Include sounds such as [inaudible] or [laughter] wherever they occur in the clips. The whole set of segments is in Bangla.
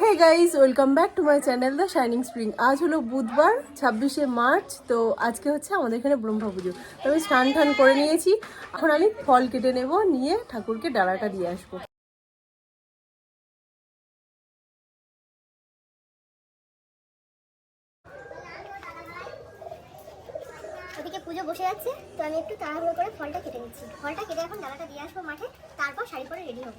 Hey guys welcome back to my channel the shining spring আজ হলো বুধবার, ছাব্বিশে মার্চ, তো আজকে হচ্ছে আমাদের এখানে ব্রহ্মা পুজো। আমি স্নান টান করে নিয়েছি। এখন আমি ফল কেটে নেব, নিয়ে ঠাকুরকে ডালাটা দিয়ে আসব। পুজো বসে যাচ্ছে তো আমি একটু তাড়াহুড়ো করে ফলটা কেটে নিচ্ছি। ফলটা কেটে এখন ডালাটা দিয়ে আসব মাঠে, তারপর শাড়ি পরে রেডি হব।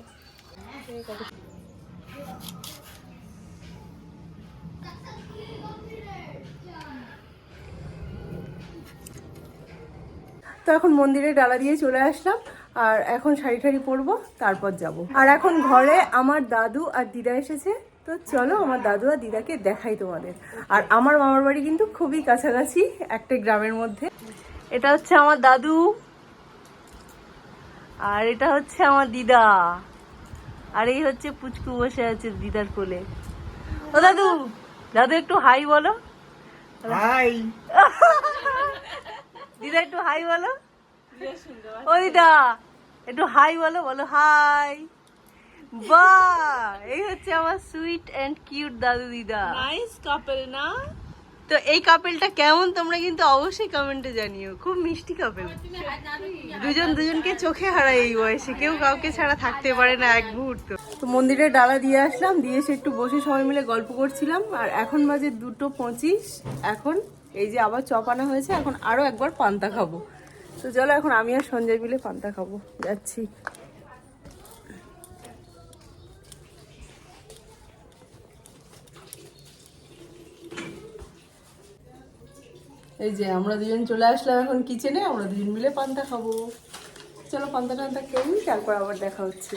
তো এখন মন্দিরে ডালা দিয়ে চলে আসলাম আর এখন শাড়ি ঠাড়ি পরবো তারপর যাব। আর এখন ঘরে আমার দাদু আর দিদা এসেছে তো চলো আমার দাদু আর দিদাকে দেখাই তোমাদের। আর আমার মামার বাড়ি কিন্তু খুবই কাছাকাছি একটা গ্রামের মধ্যে। এটা হচ্ছে আমার দাদু আর এটা হচ্ছে আমার দিদা আর এই হচ্ছে পুচকু বসে আছে দিদার কোলে। ও দাদু দাদু একটু হাই বলো। হাই। [laughs] দিদা একটু হাই বলো। ও দিদা একটু হাই বলো বলো হাই। বাহ এই হচ্ছে আমার সুইট এন্ড কিউট দাদু দিদা। নাইস কাপল না? তো এই কাপেলটা কেমন তোমরা কিন্তু অবশ্যই কমেন্টে জানিও। খুব মিষ্টি কাপেল দুজন দুজনকে চোখে হারায় এই বয়সে। কেউ কাউকে ছাড়া থাকতে পারে না এক মুহূর্ত। তো মন্দিরে ডালা দিয়ে আসলাম দিয়ে এসে একটু বসে সবাই মিলে গল্প করছিলাম। আর এখন বাজে দুটো পঁচিশ। এখন এই যে আবার চপ আনা হয়েছে, এখন আরও একবার পান্তা খাব। তো চলো, এখন আমি আর সঞ্জয় মিলে পান্তা খাব। যাচ্ছি। এই যে আমরা দুজন চলে আসলাম এখন কিচেনে আমরা দুজন মিলে পান্তা খাব। চলো, পান্তা টান্তা খেয়ে নিই, তারপর আবার দেখা হচ্ছে।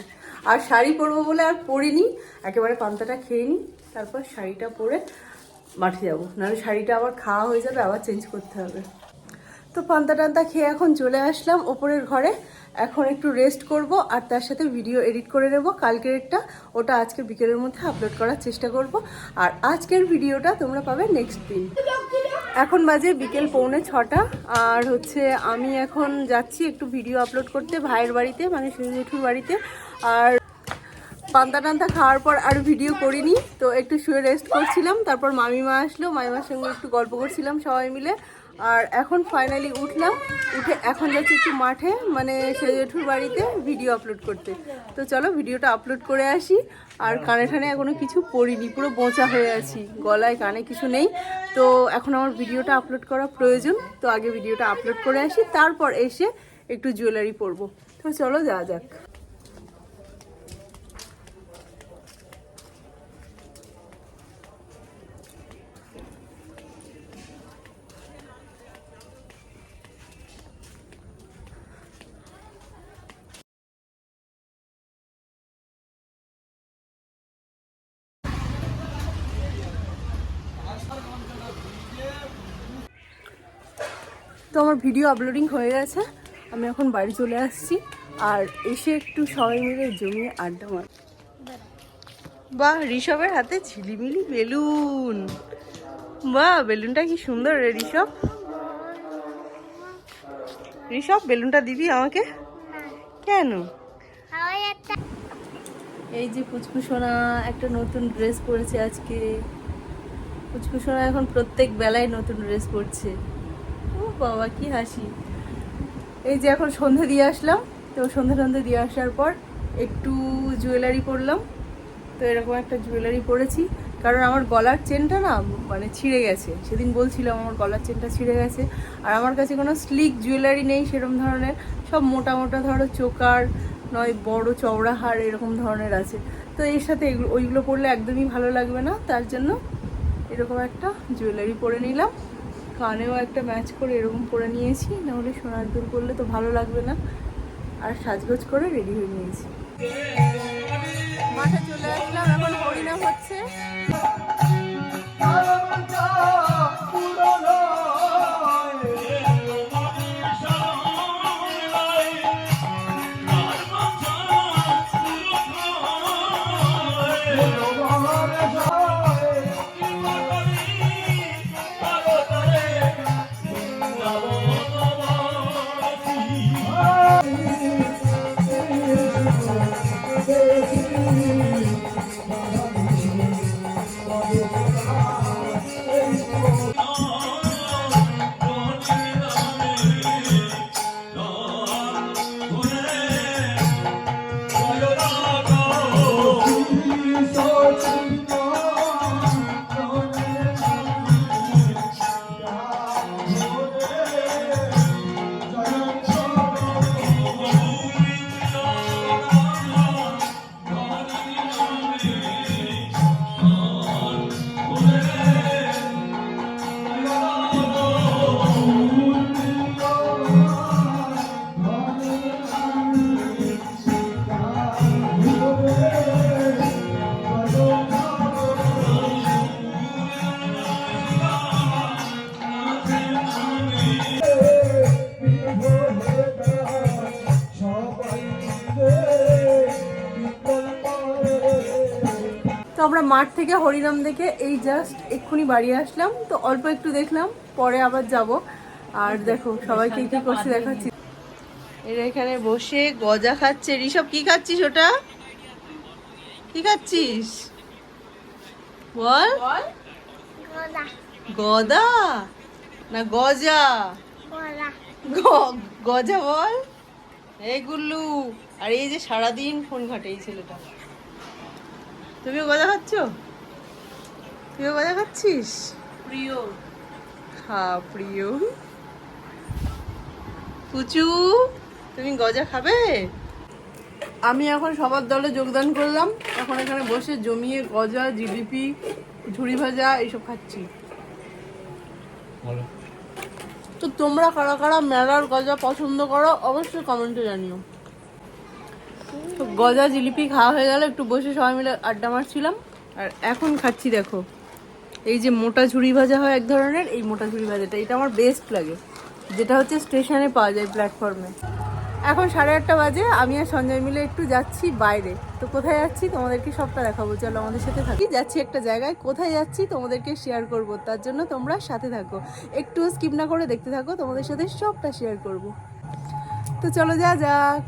আর শাড়ি পরবো বলে আর পরিনি, একেবারে পান্তাটা খেয়ে নিই, তারপর শাড়িটা পরে মাঠে যাব। নাহলে শাড়িটা আবার খাওয়া হয়ে যাবে, আবার চেঞ্জ করতে হবে। তো পান্তা টান্তা খেয়ে এখন চলে আসলাম ওপরের ঘরে। এখন একটু রেস্ট করব আর তার সাথে ভিডিও এডিট করে নেব। কালকের একটা, ওটা আজকে বিকেলের মধ্যে আপলোড করার চেষ্টা করব। আর আজকের ভিডিওটা তোমরা পাবে নেক্সট দিন। এখন বাজে বিকেল পৌনে ছটা। আর হচ্ছে আমি এখন যাচ্ছি একটু ভিডিও আপলোড করতে ভাইয়ের বাড়িতে মানে জেঠুর বাড়িতে। আর পান্তা টান্তা খাওয়ার পর আর ভিডিও করিনি, তো একটু শুয়ে রেস্ট করছিলাম, তারপর মামিমা আসলো, মামিমার সঙ্গে একটু গল্প করছিলাম সবাই মিলে, আর এখন ফাইনালি উঠলাম, উঠে এখন যাচ্ছি একটু মাঠে মানে জেঠুর বাড়িতে ভিডিও আপলোড করতে। তো চলো ভিডিওটা আপলোড করে আসি, আর কানে ঠানে এখনও কিছু পড়িনি, পুরো বোঁচা হয়ে আছি, গলায় কানে কিছু নেই, তো এখন আমার ভিডিওটা আপলোড করা প্রয়োজন, তো আগে ভিডিওটা আপলোড করে আসি, তারপর এসে একটু জুয়েলারি পরবো। তো চলো যাওয়া যাক। আমার ভিডিও আপলোডিং হয়ে গেছে। আমি এখন বাড়ি চলে আসছি আর এসে একটু সবাই মিলে জমিয়ে আড্ডা মার বাহ, ঋষভের হাতে ঝিলিমিলি বেলুন। বাহ, বেলুনটা কি সুন্দর রে ঋষভ। ঋষভ, বেলুনটা দিবি আমাকে? কেন? এই যে পুচকুসোনা একটা নতুন ড্রেস পরেছে আজকে। পুচকুসোনা এখন প্রত্যেক বেলায় নতুন ড্রেস পরছে। বাবা, কি হাসি। এই যে এখন সন্ধে দিয়ে আসলাম, তো সন্ধে সন্ধে দিয়ে আসার পর একটু জুয়েলারি পরলাম। তো এরকম একটা জুয়েলারি পরেছি, কারণ আমার গলার চেনটা না মানে ছিঁড়ে গেছে। সেদিন বলছিলাম আমার গলার চেনটা ছিঁড়ে গেছে, আর আমার কাছে কোনো স্লিক জুয়েলারি নেই সেরকম ধরনের। সব মোটা মোটা ধরো চোকার, নয় বড় চওড়া হার এরকম ধরনের আছে। তো এর সাথে এগুলো, ওইগুলো পরলে একদমই ভালো লাগবে না, তার জন্য এরকম একটা জুয়েলারি পরে নিলাম। কানেও একটা ম্যাচ করে এরকম পরে নিয়েছি না হলে সোনার দুল করলে তো ভালো লাগবে না। আর সাজগোজ করে রেডি হয়ে নিয়েছি। মাঠে চলে আসলাম, এখন হরিণা হচ্ছে। মাঠ থেকে হরিনাম দেখে এই জাস্ট এক্ষুনি বাড়ি আসলাম। তো অল্প একটু দেখলাম, পরে আবার যাব। আর দেখো, সবাইকে কি করছে দেখাচ্ছি। এরা এখানে বসে গজা খাচ্ছে। ঋষভ, কি খাচ্ছিস ওটা? কি খাচ্ছিস? বল। গদা? না গজা? গজা বল। এই গুল্লু। আর এই যে সারাদিন ফোন ঘাটে এই ছেলেটা। তুমিও গজা খাচ্ছ? তুইও গজা খাচ্ছিস? প্রিয়। হ্যাঁ প্রিয়। পুচু তুমি গজা খাবে? আমি এখন সবার দলে যোগদান করলাম। এখন এখানে বসে জমিয়ে গজা জিলিপি ঝুড়ি ভাজা এইসব খাচ্ছি। তো তোমরা কারা কারা মেলার গজা পছন্দ করো অবশ্যই কমেন্টে জানিও। তো গজা জিলিপি খাওয়া হয়ে গেল, একটু বসে সবাই মিলে আড্ডা মারছিলাম। আর এখন খাচ্ছি দেখো, এই যে মোটা ঝুড়ি ভাজা হয় এক ধরনের, এই মোটা ঝুড়ি ভাজাটা, এটা আমার বেস্ট লাগে। যেটা হচ্ছে স্টেশনে পাওয়া যায় প্ল্যাটফর্মে এখন সাড়ে আটটা বাজে, আমি আর সঞ্জয় মিলে একটু যাচ্ছি বাইরে। তো কোথায় যাচ্ছি তোমাদেরকে সবটা দেখাবো, চলো আমাদের সাথে থাকি। যাচ্ছি একটা জায়গায়, কোথায় যাচ্ছি তোমাদেরকে শেয়ার করব, তার জন্য তোমরা সাথে থাকো। একটু স্কিপ না করে দেখতে থাকো, তোমাদের সাথে সবটা শেয়ার করব। তো চলো যা যাক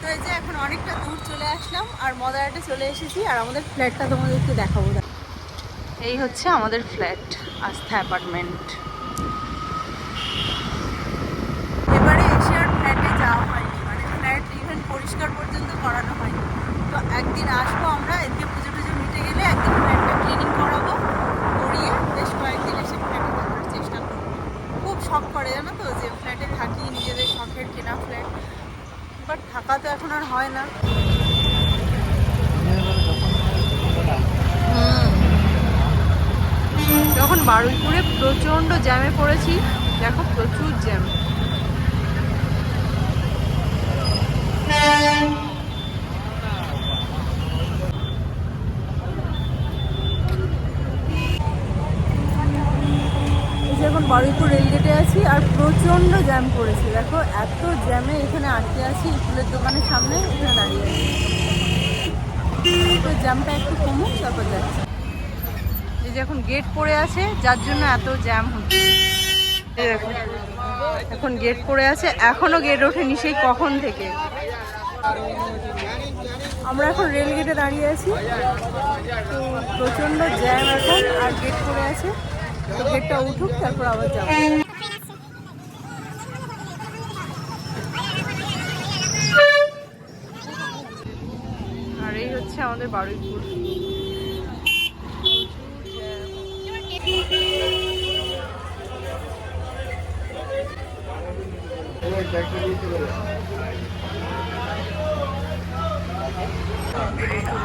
তো এই যে এখন অনেকটা দূর চলে আসলাম আর মদারাটে চলে এসেছি আর আমাদের ফ্ল্যাটটা তোমাদেরকে দেখাবো। এই হচ্ছে আমাদের ফ্ল্যাট আস্থা অ্যাপার্টমেন্ট এবারে এসে আর ফ্ল্যাটে যাওয়া হয়নি মানে ফ্ল্যাট ইভেন পরিষ্কার পর্যন্ত করানো হয়নি। তো একদিন আসব আমরা এদিকে পুজো টুজো মিটে গেলে একদিন ফ্ল্যাটটা ক্লিনিং করাবো, করিয়ে বেশ কয়েকদিন এসে ফ্ল্যাটে থাকার চেষ্টা করব। খুব শখ করে জানো তো, যে ফ্ল্যাটে থাকি, নিজেদের শখের কেনা ফ্ল্যাট বাট থাকা তো এখন আর হয় না। বারুইপুরে প্রচণ্ড জ্যামে পড়েছি। দেখো, প্রচুর জ্যাম। এখন বারুইপুর রেলগেটে আছি, আর প্রচণ্ড জ্যাম পড়েছে। দেখো, এত জ্যামে এখানে আটকে আছি, ফুলের দোকানের সামনে এখানে দাঁড়িয়ে আছি। তো জ্যামটা একটু কমুক, তারপর যাচ্ছি। যে এখন গেট পড়ে আছে, যার জন্য এত জ্যাম হচ্ছে। এখন গেট পড়ে আছে, এখনও গেট ওঠেনি, সেই কখন থেকে? আমরা এখন রেল গেটে দাঁড়িয়ে আছি। তো প্রচণ্ড জ্যাম এখন, আর গেট পড়ে আছে। গেটটা উঠুক, তারপর আবার যাব। আর এই হচ্ছে আমাদের বারুইপুর।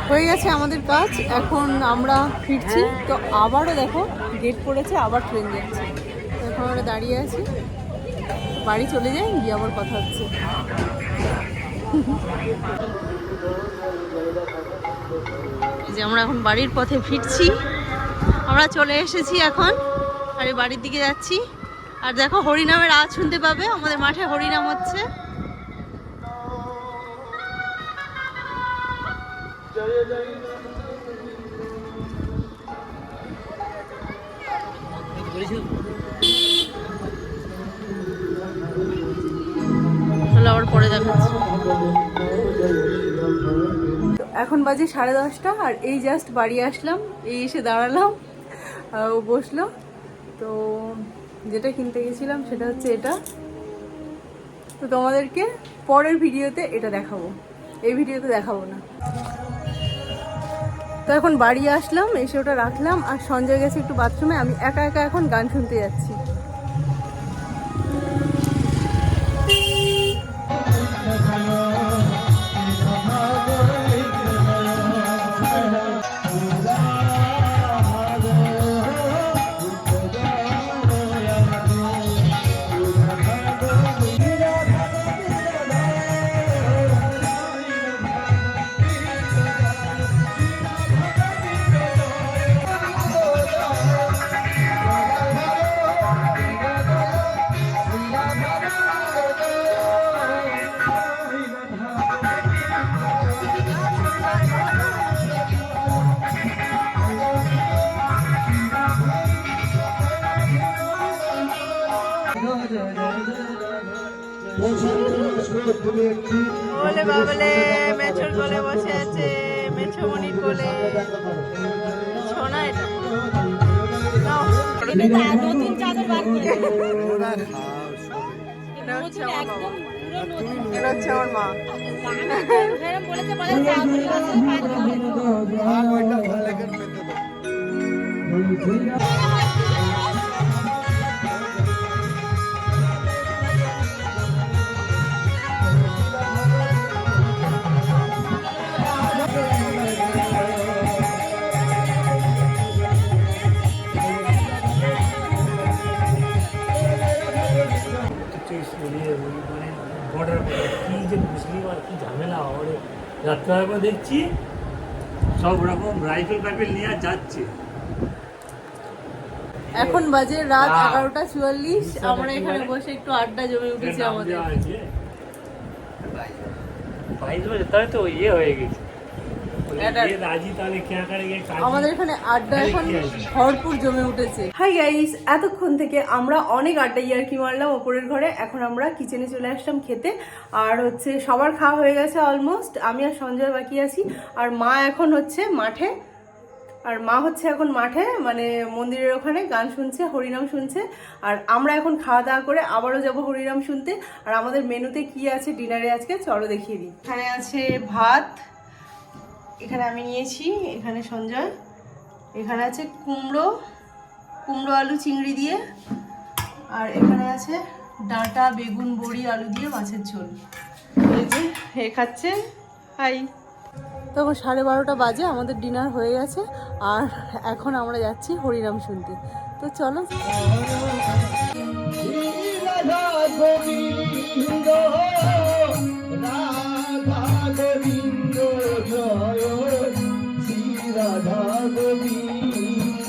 হয়ে গেছে আমাদের কাজ, এখন আমরা ফিরছি। তো আবারও দেখো গেট পড়েছে, আবার ট্রেন যাচ্ছে। এখন আমরা দাঁড়িয়ে আছি। বাড়ি চলে যাই, গিয়ে আবার কথা হচ্ছে। যে আমরা এখন বাড়ির পথে ফিরছি। আমরা চলে এসেছি এখন। আর, বাড়ির দিকে যাচ্ছি। আর দেখো, হরিনামের আওয়াজ শুনতে পাবে। আমাদের মাঠে হরিনাম হচ্ছে। আবার এখন বাজে সাড়ে দশটা, আর এই জাস্ট বাড়ি আসলাম, এই এসে দাঁড়ালাম। ও বসল। তো যেটা কিনতে গেছিলাম সেটা হচ্ছে এটা। তো তোমাদেরকে পরের ভিডিওতে এটা দেখাবো। এই ভিডিওতে দেখাবো না। তো এখন বাড়ি আসলাম, এসে ওটা রাখলাম, আর সঞ্জয় গেছে একটু বাথরুমে আমি একা একা এখন গান শুনতে যাচ্ছি। নতুন চাদর বার করে এটা হচ্ছে আমার একদম পুরো নতুন আমার মা। বলেছে বলে পাঁচ করে দেখছি। সব রকম রাইফেল ফাইফেল নিয়ে যাচ্ছে। এখন বাজে রাত। এগারোটা চুয়াল্লিশ। আমরা এখানে বসে একটু আড্ডা জমে উঠেছি আমাদের। আছে। বাইশ। বাজে তাহলে তো ইয়ে হয়ে গেছে। আমাদের এখানে আড্ডা এখন ভরপুর জমে উঠেছে। হাই গাইস এতক্ষণ থেকে আমরা অনেক আড্ডা ইয়ার্কি মারলাম ওপরের ঘরে এখন আমরা কিচেনে চলে আসলাম খেতে। আর হচ্ছে সবার খাওয়া হয়ে গেছে অলমোস্ট আমি আর সঞ্জয় বাকি আছি। আর মা এখন হচ্ছে মাঠে। আর মা হচ্ছে এখন মাঠে মানে মন্দিরের ওখানে গান শুনছে হরিনাম শুনছে। আর আমরা এখন খাওয়া দাওয়া করে আবারও যাব হরিনাম শুনতে। আর আমাদের মেনুতে কি আছে ডিনারে আজকে চলো দেখিয়ে দিই। এখানে আছে ভাত এখানে আমি নিয়েছি এখানে সঞ্জয় এখানে আছে কুমড়ো কুমড়ো আলু চিংড়ি দিয়ে আর এখানে আছে ডাঁটা বেগুন বড়ি আলু দিয়ে মাছের ঝোল এই হে খাচ্ছে হাই তখন সাড়ে বারোটা বাজে আমাদের ডিনার হয়ে গেছে আর এখন আমরা যাচ্ছি হরিনাম শুনতে তো চলো গোবিন্দ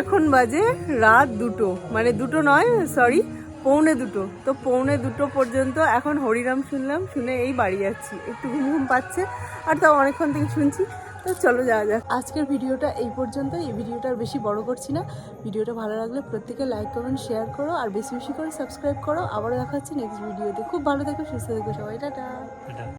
এখন বাজে রাত দুটো। মানে দুটো নয় সরি পৌনে দুটো। তো পৌনে দুটো পর্যন্ত এখন হরিনাম শুনলাম, শুনে এই বাড়ি যাচ্ছি। একটু ঘুম ঘুম পাচ্ছে, আর তাও অনেকক্ষণ থেকে শুনছি। তো চলো যাওয়া যাক। আজকের ভিডিওটা এই পর্যন্ত এই ভিডিওটা বেশি বড় করছি না। ভিডিওটা ভালো লাগলে প্রত্যেকে লাইক কমেন্ট শেয়ার করো, আর বেশি বেশি করে সাবস্ক্রাইব করো। আবারও দেখা হচ্ছে নেক্সট ভিডিওতে খুব ভালো থেকো, সুস্থ থেকো সবাই। টাটা।